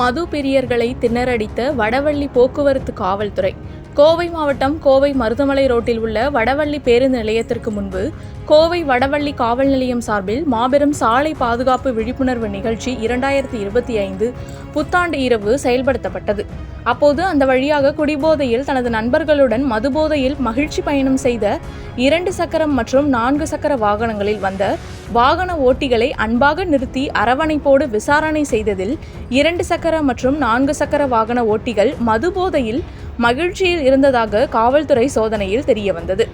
மது பிரியர்களை திணறடித்த வடவள்ளி போக்குவரத்து காவல்துறை. கோவை மாவட்டம் கோவை மருதமலை ரோட்டில் உள்ள வடவள்ளி பேருந்து நிலையத்திற்கு முன்பு கோவை வடவள்ளி காவல் நிலையம் சார்பில் மாபெரும் சாலை பாதுகாப்பு விழிப்புணர்வு நிகழ்ச்சி இரண்டாயிரத்தி இருபத்தி ஐந்து புத்தாண்டு இரவு செயல்படுத்தப்பட்டது. அப்போது அந்த வழியாக குடிபோதையில் தனது நண்பர்களுடன் மதுபோதையில் மகிழ்ச்சி பயணம் செய்த இரண்டு சக்கரம் மற்றும் நான்கு சக்கர வாகனங்களில் வந்த வாகன ஓட்டிகளை அன்பாக நிறுத்தி அரவணைப்போடு விசாரணை செய்ததில் இரண்டு சக்கர மற்றும் நான்கு சக்கர வாகன ஓட்டிகள் மதுபோதையில் மகிழ்ச்சியில் இருந்ததாக காவல்துறை சோதனையில் தெரிய வந்தது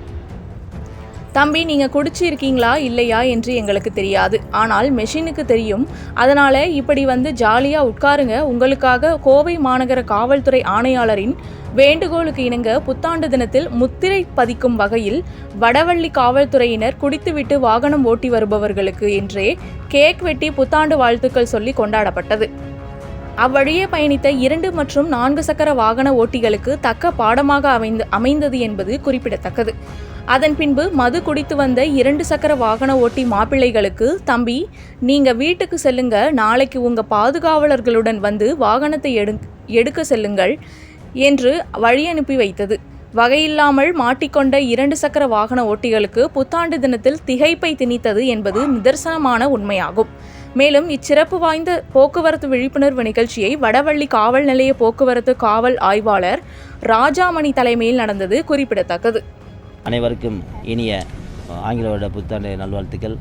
தம்பி நீங்க குடிச்சிருக்கீங்களா இல்லையா? என்று எங்களுக்கு தெரியாது. ஆனால் மெஷினுக்கு தெரியும். அதனால இப்படி வந்து ஜாலியா உட்காருங்க. உங்களுக்காக கோவை மாநகர காவல்துறை ஆணையாளரின் வேண்டுகோளுக்கு இணங்க புத்தாண்டு தினத்தில் முத்திரை பதிக்கும் வகையில் வடவள்ளி காவல்துறையினர் குடித்துவிட்டு வாகனம் ஓட்டி வருபவர்களுக்கு என்றே கேக் வெட்டி புத்தாண்டு வாழ்த்துக்கள் சொல்லி கொண்டாடப்பட்டது. அவ்வழியே பயணித்த இரண்டு மற்றும் நான்கு சக்கர வாகன ஓட்டிகளுக்கு தக்க பாடமாக அமைந்து அமைந்தது என்பது குறிப்பிடத்தக்கது. அதன் பின்பு மது குடித்து வந்த இரண்டு சக்கர வாகன ஓட்டி மாப்பிள்ளைகளுக்கு தம்பி நீங்க வீட்டுக்கு செல்லுங்க. நாளைக்கு உங்க பாதுகாவலர்களுடன் வந்து வாகனத்தை எடு எடுக்க செல்லுங்கள் என்று வழி அனுப்பி வைத்தது. வகையில்லாமல் மாட்டிக்கொண்ட இரண்டு சக்கர வாகன ஓட்டிகளுக்கு புத்தாண்டு தினத்தில் திகைப்பை திணித்தது என்பது நிதர்சனமான உண்மையாகும். மேலும் இச்சிறப்பு வாய்ந்த போக்குவரத்து விழிப்புணர்வு நிகழ்ச்சியை வடவள்ளி காவல் நிலைய போக்குவரத்து காவல் ஆய்வாளர் ராஜாமணி தலைமையில் நடந்தது குறிப்பிடத்தக்கது. அனைவருக்கும் இனிய ஆங்கில வருட புத்தாண்டு நல்வாழ்த்துக்கள்.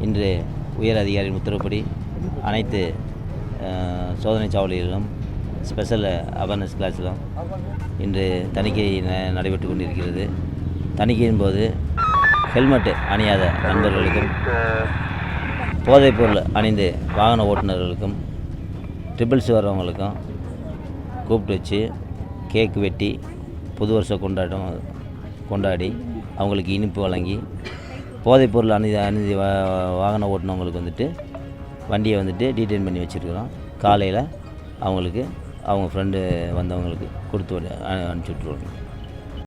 இன்று உயர் அதிகாரியின் உத்தரவுப்படி அனைத்து சோதனை சாவடிகளிலும் ஸ்பெஷல் அவேர்னஸ் கிளாஸிலும் இன்று தணிக்கை ந- நடைபெற்று கொண்டிருக்கிறது. தணிக்கையின் போது ஹெல்மெட் அணியாத நண்பர்களுக்கும் போதைப்பொருள் அணிந்து வாகன ஓட்டுநர்களுக்கும் ட்ரிபிள்ஸ் வர்றவங்களுக்கும் கூப்பிட்டு வச்சு கேக் வெட்டி புது வருஷம் கொண்டாட்டம் கொண்டாடி அவங்களுக்கு இனிப்பு வழங்கி போதைப் பொருள் அணிந்து வா வாகனம் ஓட்டினவங்களுக்கு வந்துட்டு வண்டியை வந்துட்டு டீடைன் பண்ணி வச்சுருக்குறோம். காலையில் அவங்களுக்கு அவங்க ஃப்ரெண்டு வந்தவங்களுக்கு கொடுத்து அனு- அனுப்பிச்சி விட்ருவோம்